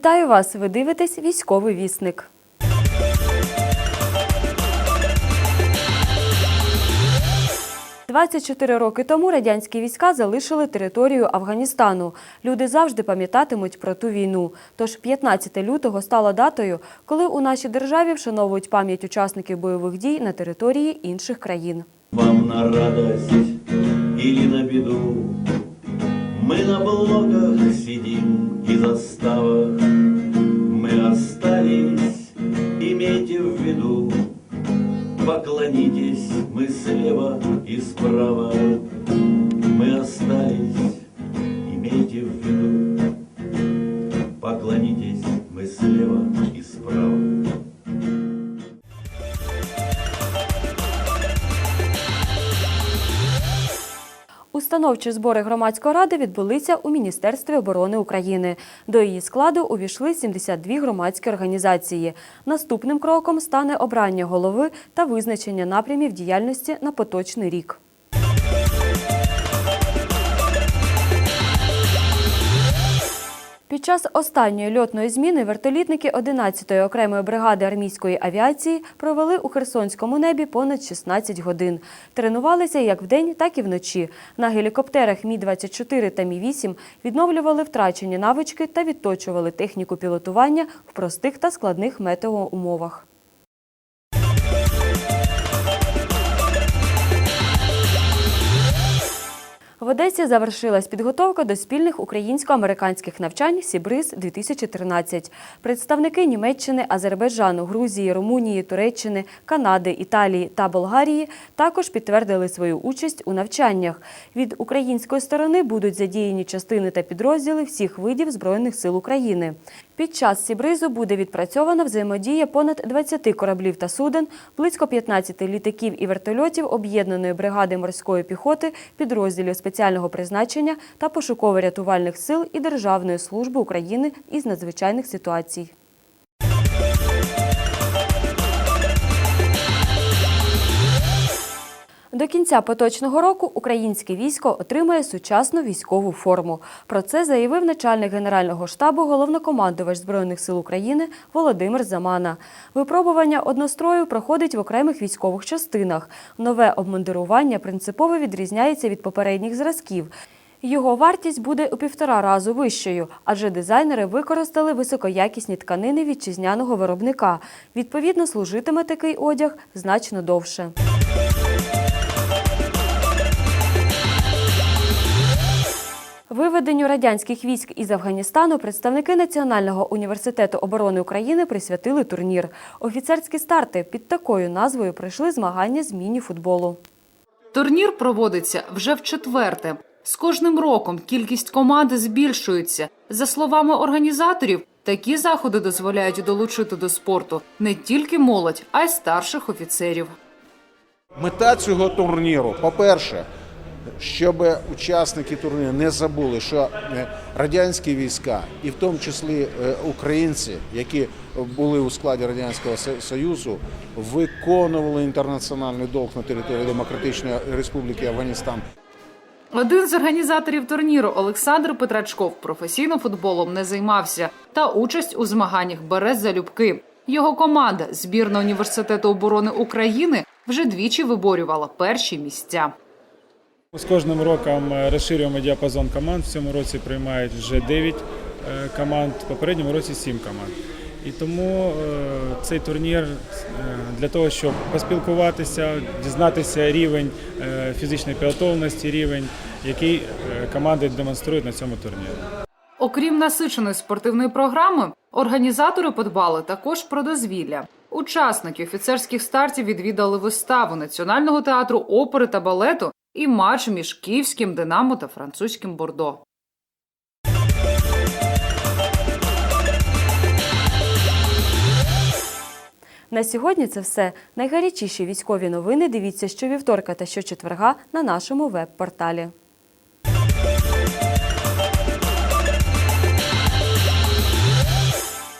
Вітаю вас! Ви дивитесь військовий вісник. «24 роки тому радянські війська залишили територію Афганістану. Люди завжди пам'ятатимуть про ту війну. Тож 15 лютого стало датою, коли у нашій державі вшановують пам'ять учасників бойових дій на території інших країн. Вам на радость или на беду Мы на блоках сидим в виду Поклонитесь, мы слева и справа. Мы остались, имейте в виду. Поклонитесь, Установчі збори громадської ради відбулися у Міністерстві оборони України. До її складу увійшли 72 громадські організації. Наступним кроком стане обрання голови та визначення напрямів діяльності на поточний рік. Під час останньої льотної зміни вертолітники 11-ї окремої бригади армійської авіації провели у Херсонському небі понад 16 годин. Тренувалися як вдень, так і вночі. На гелікоптерах Мі-24 та Мі-8 відновлювали втрачені навички та відточували техніку пілотування в простих та складних метеоумовах. Одесі завершилась підготовка до спільних українсько-американських навчань Сібриз-2013. Представники Німеччини, Азербайджану, Грузії, Румунії, Туреччини, Канади, Італії та Болгарії також підтвердили свою участь у навчаннях. Від української сторони будуть задіяні частини та підрозділи всіх видів Збройних сил України. Під час Сібризу буде відпрацьована взаємодія понад 20 кораблів та суден, близько 15 літаків і вертольотів об'єднаної бригади морської піхоти, підрозділів спеціального призначення та пошуково-рятувальних сил і Державної служби України із надзвичайних ситуацій. До кінця поточного року українське військо отримає сучасну військову форму. Про це заявив начальник Генерального штабу головнокомандувач Збройних сил України Володимир Замана. Випробування однострою проходить в окремих військових частинах. Нове обмундирування принципово відрізняється від попередніх зразків. Його вартість буде у півтора разу вищою, адже дизайнери використали високоякісні тканини вітчизняного виробника. Відповідно, служитиме такий одяг значно довше. Виведенню радянських військ із Афганістану представники Національного університету оборони України присвятили турнір. Офіцерські старти під такою назвою пройшли змагання з міні-футболу. Турнір проводиться вже в четверте. З кожним роком кількість команди збільшується. За словами організаторів, такі заходи дозволяють долучити до спорту не тільки молодь, а й старших офіцерів. Мета цього турніру, по-перше, щоб учасники турніру не забули, що е, радянські війська, і в тому числі е, українці, які були у складі радянського союзу, виконували інтернаціональний долг на території Демократичної Республіки Афганістан. Один з організаторів турніру Олександр Петрачков професійно футболом не займався та участь у змаганнях бере залюбки. Його команда збірна університету оборони України вже двічі виборювала перші місця. З кожним роком е, розширюємо діапазон команд. В цьому році приймають вже 9 е, команд, в попередньому році 7 команд. І тому е, цей турнір для того, щоб поспілкуватися, дізнатися рівень фізичної підготовленості, рівень, який команди демонструють на цьому турнірі. Окрім насиченої спортивної програми, організатори подбали також про дозвілля. Учасники офіцерських стартів відвідали виставу Національного театру опери та балету і матч між київським Динамо та французьким Бордо. На сьогодні це все. Найгарячіші військові новини дивіться щовівторка та щочетверга на нашому веб-порталі.